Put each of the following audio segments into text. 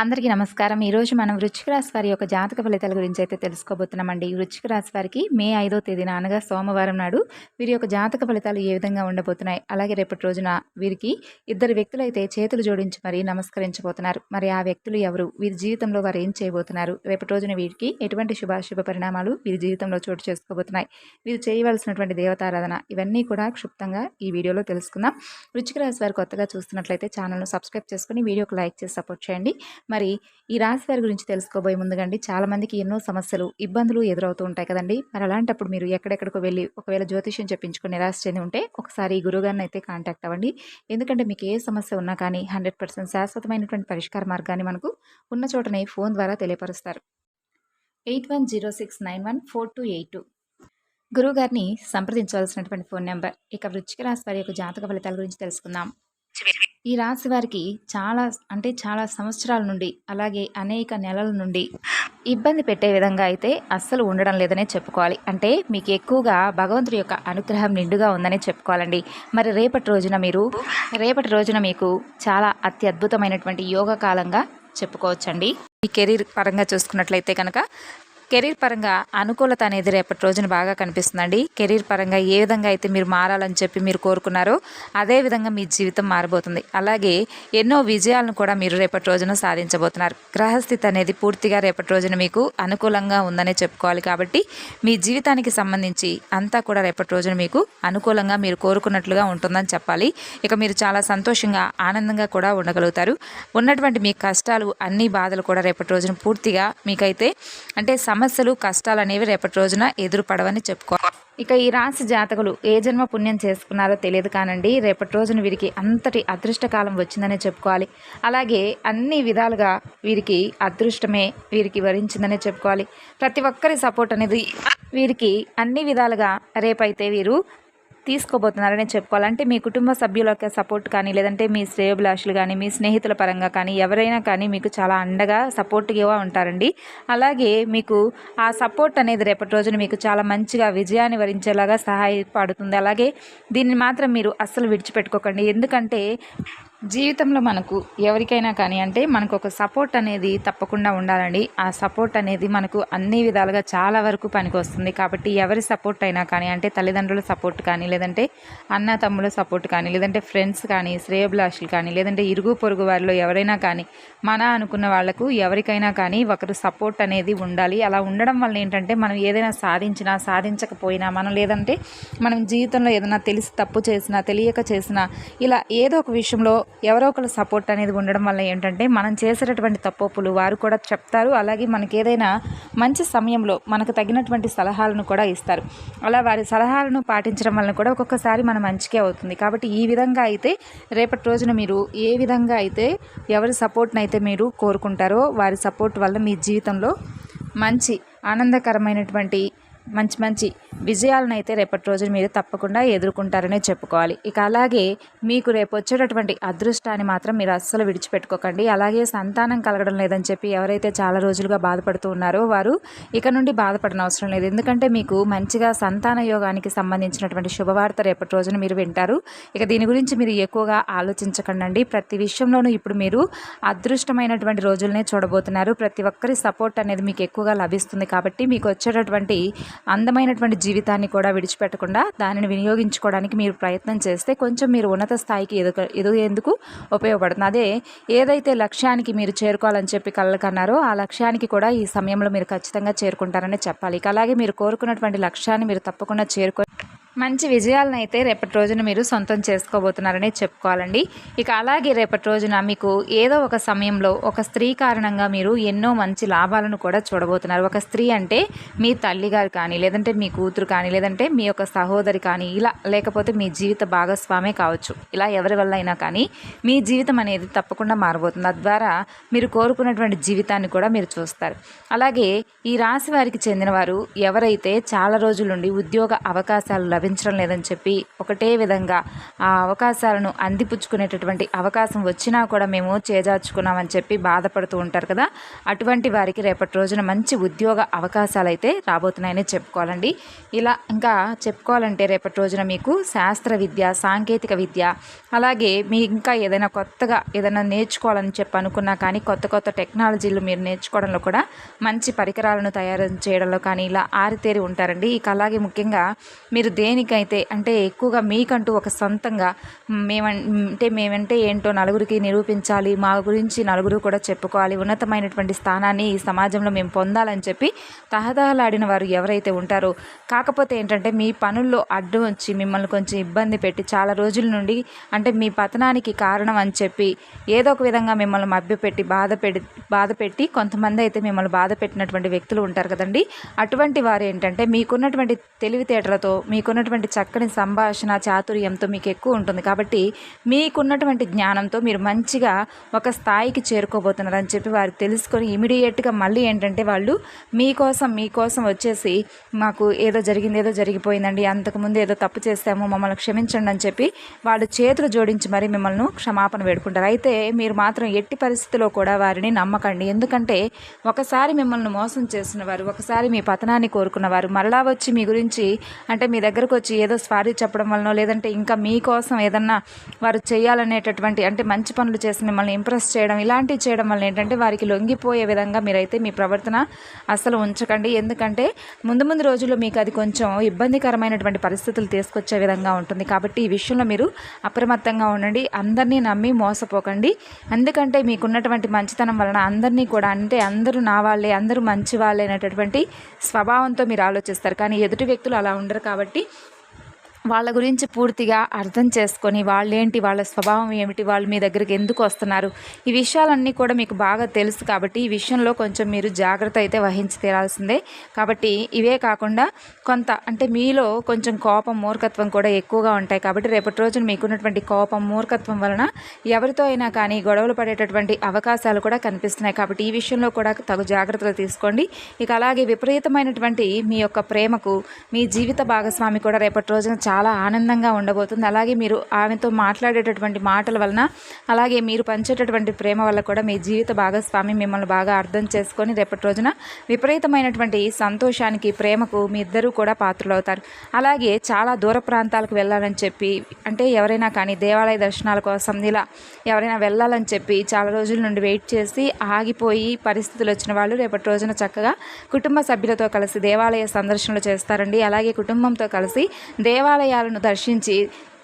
అందరికీ నమస్కారం. ఈరోజు మనం వృచ్చిక రాశి వారి యొక్క జాతక ఫలితాల గురించి అయితే తెలుసుకోబోతున్నామండి. వృచ్చిక రాశి వారికి మే ఐదో తేదీన అనగా సోమవారం నాడు వీరి యొక్క జాతక ఫలితాలు ఏ విధంగా ఉండబోతున్నాయి అలాగే రేపటి రోజున వీరికి ఇద్దరు వ్యక్తులు అయితే చేతులు జోడించి మరీ నమస్కరించబోతున్నారు. మరి ఆ వ్యక్తులు ఎవరు? వీరి జీవితంలో వారు ఏం చేయబోతున్నారు? రేపటి రోజున వీరికి ఎటువంటి శుభాశుభ పరిణామాలు వీరి జీవితంలో చోటు చేసుకోబోతున్నాయి? వీరు చేయవలసినటువంటి దేవతారాధన ఇవన్నీ కూడా క్షుప్తంగా ఈ వీడియోలో తెలుసుకుందాం. వృచ్చిక రాశి వారు కొత్తగా చూస్తున్నట్లయితే ఛానల్ను సబ్స్క్రైబ్ చేసుకుని వీడియోకి లైక్ చేసి సపోర్ట్ చేయండి. మరి ఈ రాశి వారి గురించి తెలుసుకోబోయే ముందుగండి. చాలామందికి ఎన్నో సమస్యలు ఇబ్బందులు ఎదురవుతూ ఉంటాయి కదండి. మరి అలాంటప్పుడు మీరు ఎక్కడెక్కడికో వెళ్ళి ఒకవేళ జ్యోతిష్యం చెప్పించుకుని నిరాశ చెంది ఉంటే ఒకసారి ఈ గురుగారిని అయితే కాంటాక్ట్ అవ్వండి. ఎందుకంటే మీకు ఏ సమస్య ఉన్నా కానీ హండ్రెడ్ పర్సెంట్ శాశ్వతమైనటువంటి పరిష్కార మార్గాన్ని మనకు ఉన్న చోటనే ఫోన్ ద్వారా తెలియపరుస్తారు. Eight one zero six nine one four two eight two. గురువుగారిని సంప్రదించవలసినటువంటి ఫోన్ నెంబర్. ఇక వృచ్చిక రాశి వారి యొక్క జాతక ఫలితాల గురించి తెలుసుకుందాం. ఈ రాశి వారికి చాలా అంటే చాలా సంవత్సరాల నుండి అలాగే అనేక నెలల నుండి ఇబ్బంది పెట్టే విధంగా అయితే అస్సలు ఉండడం లేదనే చెప్పుకోవాలి. అంటే మీకు ఎక్కువగా భగవంతుడి యొక్క అనుగ్రహం నిండుగా ఉందనే చెప్పుకోవాలండి. మరి రేపటి రోజున మీరు రేపటి రోజున మీకు చాలా అత్యద్భుతమైనటువంటి యోగ కాలంగా చెప్పుకోవచ్చండి. ఈ కెరీర్ పరంగా చూసుకున్నట్లయితే కనుక కెరీర్ పరంగా అనుకూలత అనేది రేపటి రోజున బాగా కనిపిస్తుందండి. కెరీర్ పరంగా ఏ విధంగా అయితే మీరు మారాలని చెప్పి మీరు కోరుకున్నారో అదే విధంగా మీ జీవితం మారబోతుంది. అలాగే ఎన్నో విజయాలను కూడా మీరు రేపటి రోజున సాధించబోతున్నారు. గ్రహస్థితి అనేది పూర్తిగా రేపటి రోజున మీకు అనుకూలంగా ఉందనే చెప్పుకోవాలి కాబట్టి మీ జీవితానికి సంబంధించి అంతా కూడా రేపటి రోజున మీకు అనుకూలంగా మీరు కోరుకున్నట్లుగా ఉంటుందని చెప్పాలి. ఇక మీరు చాలా సంతోషంగా ఆనందంగా కూడా ఉండగలుగుతారు. ఉన్నటువంటి మీ కష్టాలు అన్ని బాధలు కూడా రేపటి రోజున పూర్తిగా మీకైతే అంటే సమస్యలు కష్టాలు అనేవి రేపటి రోజున ఎదురుపడవని చెప్పుకోవాలి ఇక ఈ రాశి జాతకులు ఏ జన్మ పుణ్యం చేసుకున్నారో తెలియదు కానండి రేపటి రోజున వీరికి అంతటి అదృష్టకాలం వచ్చిందనే చెప్పుకోవాలి. అలాగే అన్ని విధాలుగా వీరికి అదృష్టమే వీరికి వరించిందనే చెప్పుకోవాలి. ప్రతి ఒక్కరి సపోర్ట్ అనేది వీరికి అన్ని విధాలుగా రేపైతే వీరు తీసుకోబోతున్నారని చెప్పుకోవాలంటే మీ కుటుంబ సభ్యుల యొక్క సపోర్ట్ కానీ లేదంటే మీ శ్రేయోభిలాషులు కానీ మీ స్నేహితుల పరంగా కానీ ఎవరైనా కానీ మీకు చాలా అండగా సపోర్ట్గా ఉంటారండి. అలాగే మీకు ఆ సపోర్ట్ అనేది రేపటి రోజున మీకు చాలా మంచిగా విజయాన్ని వరించేలాగా సహాయపడుతుంది. అలాగే దీన్ని మాత్రం మీరు అస్సలు విడిచిపెట్టుకోకండి. ఎందుకంటే జీవితంలో మనకు ఎవరికైనా కానీ అంటే మనకు ఒక సపోర్ట్ అనేది తప్పకుండా ఉండాలండి. ఆ సపోర్ట్ అనేది మనకు అన్ని విధాలుగా చాలా వరకు పనికొస్తుంది. కాబట్టి ఎవరి సపోర్ట్ అయినా కానీ అంటే తల్లిదండ్రుల సపోర్ట్ కానీ లేదంటే అన్న తమ్ముల సపోర్ట్ కానీ లేదంటే ఫ్రెండ్స్ కానీ శ్రేయభిలాషులు కానీ లేదంటే ఇరుగు పొరుగు వారిలో ఎవరైనా కానీ మన అనుకున్న వాళ్ళకు ఎవరికైనా కానీ ఒకరు సపోర్ట్ అనేది ఉండాలి. అలా ఉండడం వల్ల ఏంటంటే మనం ఏదైనా సాధించినా సాధించకపోయినా మనం లేదంటే మనం జీవితంలో ఏదైనా తెలిసి తప్పు చేసినా తెలియక చేసినా ఇలా ఏదో ఒక విషయంలో ఎవరో ఒకరు సపోర్ట్ అనేది ఉండడం వల్ల ఏంటంటే మనం చేసేటటువంటి తప్పులు వారు కూడా చెప్తారు. అలాగే మనకి ఏదైనా మంచి సమయంలో మనకు తగినటువంటి సలహాలను కూడా ఇస్తారు. అలా వారి సలహాలను పాటించడం వలన కూడా ఒక్కొక్కసారి మన మంచికే అవుతుంది. కాబట్టి ఈ విధంగా అయితే రేపటి రోజున మీరు ఏ విధంగా అయితే ఎవరి సపోర్ట్ని అయితే మీరు కోరుకుంటారో వారి సపోర్ట్ వల్ల మీ జీవితంలో మంచి ఆనందకరమైనటువంటి మంచి మంచి విజయాలను అయితే రేపటి రోజు మీరు తప్పకుండా ఎదుర్కొంటారనే చెప్పుకోవాలి. ఇక అలాగే మీకు రేపు వచ్చేటటువంటి అదృష్టాన్ని మాత్రం మీరు అస్సలు విడిచిపెట్టుకోకండి. అలాగే సంతానం కలగడం లేదని చెప్పి ఎవరైతే చాలా రోజులుగా బాధపడుతూ ఉన్నారో వారు ఇక నుండి బాధపడనవసరం అవసరం లేదు. ఎందుకంటే మీకు మంచిగా సంతాన యోగానికి సంబంధించినటువంటి శుభవార్త రేపటి రోజున మీరు వింటారు. ఇక దీని గురించి మీరు ఎక్కువగా ఆలోచించకండి ప్రతి విషయంలోనూ ఇప్పుడు మీరు అదృష్టమైనటువంటి రోజులనే చూడబోతున్నారు. ప్రతి ఒక్కరి సపోర్ట్ అనేది మీకు ఎక్కువగా లభిస్తుంది కాబట్టి మీకు వచ్చేటటువంటి అందమైనటువంటి జీవితాన్ని కూడా విడిచిపెట్టకుండా దానిని వినియోగించుకోవడానికి మీరు ప్రయత్నం చేస్తే కొంచెం మీరు ఉన్నత స్థాయికి ఎదుగు ఎదుగేందుకు ఉపయోగపడుతుంది. అదే ఏదైతే లక్ష్యానికి మీరు చేరుకోవాలని చెప్పి కళ్ళకన్నారో ఆ లక్ష్యానికి కూడా ఈ సమయంలో మీరు ఖచ్చితంగా చేరుకుంటారని చెప్పాలి. అలాగే మీరు కోరుకున్నటువంటి లక్ష్యాన్ని మీరు తప్పకుండా చేరుకో మంచి విజయాలను అయితే రేపటి రోజున మీరు సొంతం చేసుకోబోతున్నారని చెప్పుకోవాలండి. ఇక అలాగే రేపటి రోజున మీకు ఏదో ఒక సమయంలో ఒక స్త్రీ కారణంగా మీరు ఎన్నో మంచి లాభాలను కూడా చూడబోతున్నారు. ఒక స్త్రీ అంటే మీ తల్లిగారు కానీ లేదంటే మీ కూతురు కానీ లేదంటే మీ యొక్క సహోదరి కానీ ఇలా లేకపోతే మీ జీవిత భాగస్వామే కావచ్చు. ఇలా ఎవరి వల్ల అయినా కానీ మీ జీవితం అనేది తప్పకుండా మారబోతుంది. తద్వారా మీరు కోరుకున్నటువంటి జీవితాన్ని కూడా మీరు చూస్తారు. అలాగే ఈ రాశి వారికి చెందిన వారు ఎవరైతే చాలా రోజుల నుండి ఉద్యోగ అవకాశాలు లభించడం లేదని చెప్పి ఒకటే విధంగా ఆ అవకాశాలను అందిపుచ్చుకునేటటువంటి అవకాశం వచ్చినా కూడా మేము చేజార్చుకున్నామని చెప్పి బాధపడుతూ ఉంటారు కదా. అటువంటి వారికి రేపటి రోజున మంచి ఉద్యోగ అవకాశాలు అయితే రాబోతున్నాయని చెప్పుకోవాలండి. ఇలా ఇంకా చెప్పుకోవాలంటే రేపటి రోజున మీకు శాస్త్ర విద్య సాంకేతిక విద్య అలాగే మీ ఇంకా ఏదైనా కొత్తగా ఏదైనా నేర్చుకోవాలని చెప్పి అనుకున్నా కానీ కొత్త కొత్త టెక్నాలజీలు మీరు నేర్చుకోవడంలో కూడా మంచి పరికరాలను తయారు చేయడంలో కానీ ఇలా ఆరితేరి ఉంటారండి. ఇక అలాగే ముఖ్యంగా మీరు దే దేనికైతే అంటే ఎక్కువగా మీకంటూ ఒక సొంతంగా మేమంటే మేమంటే ఏంటో నలుగురికి నిరూపించాలి మా గురించి నలుగురు కూడా చెప్పుకోవాలి ఉన్నతమైనటువంటి స్థానాన్ని ఈ సమాజంలో మేము పొందాలని చెప్పి తహతహలాడిన వారు ఎవరైతే ఉంటారో కాకపోతే ఏంటంటే మీ పనుల్లో అడ్డు వచ్చి మిమ్మల్ని కొంచెం ఇబ్బంది పెట్టి చాలా రోజుల నుండి అంటే మీ పతనానికి కారణం అని చెప్పి ఏదో ఒక విధంగా మిమ్మల్ని మభ్యపెట్టి బాధ పెట్టి బాధ పెట్టి కొంతమంది అయితే మిమ్మల్ని బాధ పెట్టినటువంటి వ్యక్తులు ఉంటారు కదండి. అటువంటి వారు ఏంటంటే మీకున్నటువంటి తెలివితేటలతో మీకున్నటువంటి చక్కని సంభాషణ చాతుర్యంతో మీకు ఎక్కువ ఉంటుంది. కాబట్టి మీకున్నటువంటి జ్ఞానంతో మీరు మంచిగా ఒక స్థాయికి చేరుకోబోతున్నారని చెప్పి వారు తెలుసుకొని ఇమీడియట్గా మళ్ళీ ఏంటంటే వాళ్ళు మీకోసం మీకోసం వచ్చేసి మాకు ఏదో జరిగింది ఏదో జరిగిపోయిందండి అంతకుముందు ఏదో తప్పు చేస్తాము మమ్మల్ని క్షమించండి అని చెప్పి వాళ్ళు చేతులు జోడించి మరీ మిమ్మల్ని క్షమాపణ వేడుకుంటారు. అయితే మీరు మాత్రం ఎట్టి పరిస్థితిలో కూడా వారిని నమ్మకండి. ఎందుకంటే ఒకసారి మిమ్మల్ని మోసం చేసిన వారు ఒకసారి మీ పతనాన్ని కోరుకున్న వారు మరలా వచ్చి మీ గురించి అంటే మీ దగ్గర దగ్గరకు వచ్చి ఏదో స్వారీ చెప్పడం వలన లేదంటే ఇంకా మీకోసం ఏదన్నా వారు చేయాలనేటటువంటి అంటే మంచి పనులు చేసి మిమ్మల్ని ఇంప్రెస్ చేయడం ఇలాంటివి చేయడం వల్ల ఏంటంటే వారికి లొంగిపోయే విధంగా మీరైతే మీ ప్రవర్తన అసలు ఉంచకండి. ఎందుకంటే ముందు ముందు రోజుల్లో మీకు అది కొంచెం ఇబ్బందికరమైనటువంటి పరిస్థితులు తీసుకొచ్చే విధంగా ఉంటుంది. కాబట్టి ఈ విషయంలో మీరు అప్రమత్తంగా ఉండండి. అందరినీ నమ్మి మోసపోకండి. ఎందుకంటే మీకున్నటువంటి మంచితనం వలన అందరినీ కూడా అంటే అందరూ నా వాళ్ళే అందరూ మంచి వాళ్ళే అనేటటువంటి స్వభావంతో మీరు ఆలోచిస్తారు. కానీ ఎదుటి వ్యక్తులు అలా ఉండరు కాబట్టి వాళ్ళ గురించి పూర్తిగా అర్థం చేసుకొని వాళ్ళేంటి వాళ్ళ స్వభావం ఏమిటి వాళ్ళు మీ దగ్గరికి ఎందుకు వస్తున్నారు? ఈ విషయాలన్నీ కూడా మీకు బాగా తెలుసు కాబట్టి ఈ విషయంలో కొంచెం మీరు జాగ్రత్త అయితే వహించి తీరాల్సిందే. కాబట్టి ఇవే కాకుండా కొంత అంటే మీలో కొంచెం కోపం మూర్ఖత్వం కూడా ఎక్కువగా ఉంటాయి కాబట్టి రేపటి రోజున మీకున్నటువంటి కోపం మూర్ఖత్వం వలన ఎవరితో అయినా కానీ గొడవలు పడేటటువంటి అవకాశాలు కూడా కనిపిస్తున్నాయి. కాబట్టి ఈ విషయంలో కూడా తగు జాగ్రత్తలు తీసుకోండి. ఇక అలాగే విపరీతమైనటువంటి మీ యొక్క ప్రేమకు మీ జీవిత భాగస్వామి కూడా రేపటి రోజున చాలా ఆనందంగా ఉండబోతుంది. అలాగే మీరు ఆమెతో మాట్లాడేటటువంటి మాటల వలన అలాగే మీరు పంచేటటువంటి ప్రేమ వల్ల కూడా మీ జీవిత భాగస్వామి మిమ్మల్ని బాగా అర్థం చేసుకొని రేపటి రోజున విపరీతమైనటువంటి సంతోషానికి ప్రేమకు మీ ఇద్దరూ కూడా పాత్రలవుతారు. అలాగే చాలా దూర ప్రాంతాలకు వెళ్ళాలని చెప్పి అంటే ఎవరైనా కానీ దేవాలయ దర్శనాల కోసం ఇలా ఎవరైనా వెళ్ళాలని చెప్పి చాలా రోజుల నుండి వెయిట్ చేసి ఆగిపోయి పరిస్థితులు వచ్చిన వాళ్ళు రేపటి రోజున చక్కగా కుటుంబ సభ్యులతో కలిసి దేవాలయ సందర్శనలు చేస్తారండి. అలాగే కుటుంబంతో కలిసి దేవాలయ దేవాలయాలను దర్శించి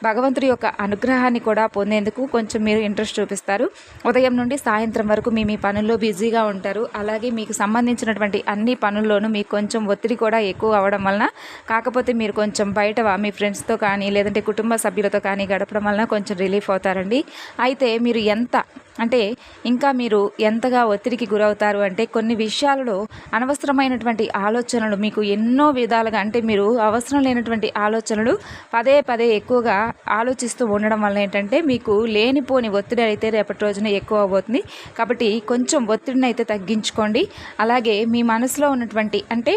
భగవంతుడి యొక్క అనుగ్రహాన్ని కూడా పొందేందుకు కొంచెం మీరు ఇంట్రెస్ట్ చూపిస్తారు. ఉదయం నుండి సాయంత్రం వరకు మీ మీ పనుల్లో బిజీగా ఉంటారు. అలాగే మీకు సంబంధించినటువంటి అన్ని పనుల్లోనూ మీకు కొంచెం ఒత్తిడి కూడా ఎక్కువ అవ్వడం వలన కాకపోతే మీరు కొంచెం బయట మీ ఫ్రెండ్స్తో కానీ లేదంటే కుటుంబ సభ్యులతో కానీ గడపడం వలన కొంచెం రిలీఫ్ అవుతారండి. అయితే మీరు ఎంత అంటే ఇంకా మీరు ఎంతగా ఒత్తిడికి గురవుతారు అంటే కొన్ని విషయాలలో అనవసరమైనటువంటి ఆలోచనలు మీకు ఎన్నో విధాలుగా అంటే మీరు అవసరం లేనటువంటి ఆలోచనలు పదే పదే ఎక్కువగా ఆలోచిస్తూ ఉండడం వల్ల ఏంటంటే మీకు లేనిపోని ఒత్తిడి అయితే రేపటి రోజున ఎక్కువ అవుతుంది. కాబట్టి కొంచెం ఒత్తిడిని అయితే తగ్గించుకోండి. అలాగే మీ మనసులో ఉన్నటువంటి అంటే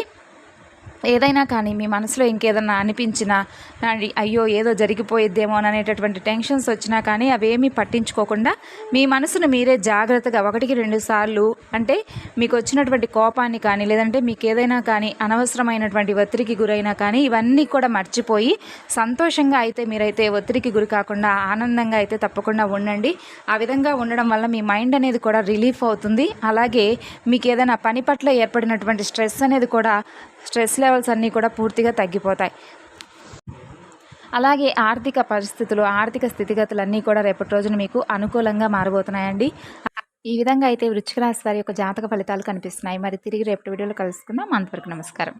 ఏదైనా కానీ మీ మనసులో ఇంకేదన్నా అనిపించినా అయ్యో ఏదో జరిగిపోయిద్దేమో అనేటటువంటి టెన్షన్స్ వచ్చినా కానీ అవేమీ పట్టించుకోకుండా మీ మనసును మీరే జాగ్రత్తగా ఒకటికి రెండు సార్లు అంటే మీకు వచ్చినటువంటి కోపాన్ని కానీ లేదంటే మీకు ఏదైనా కానీ అనవసరమైనటువంటి ఒత్తిడికి గురైనా కానీ ఇవన్నీ కూడా మర్చిపోయి సంతోషంగా అయితే మీరైతే ఒత్తిడికి గురి కాకుండా ఆనందంగా అయితే తప్పకుండా ఉండండి. ఆ విధంగా ఉండడం వల్ల మీ మైండ్ అనేది కూడా రిలీఫ్ అవుతుంది. అలాగే మీకు ఏదైనా పని పట్ల ఏర్పడినటువంటి స్ట్రెస్ అనేది కూడా స్ట్రెస్ లెవెల్స్ అన్నీ కూడా పూర్తిగా తగ్గిపోతాయి. అలాగే ఆర్థిక పరిస్థితులు ఆర్థిక స్థితిగతులు అన్నీ కూడా రేపటి రోజున మీకు అనుకూలంగా మారబోతున్నాయండి. ఈ విధంగా అయితే వృచ్చిక రాశి వారి యొక్క జాతక ఫలితాలు కనిపిస్తున్నాయి. మరి తిరిగి రేపటి వీడియోలో కలుసుకుందాం. అంతవరకు నమస్కారం.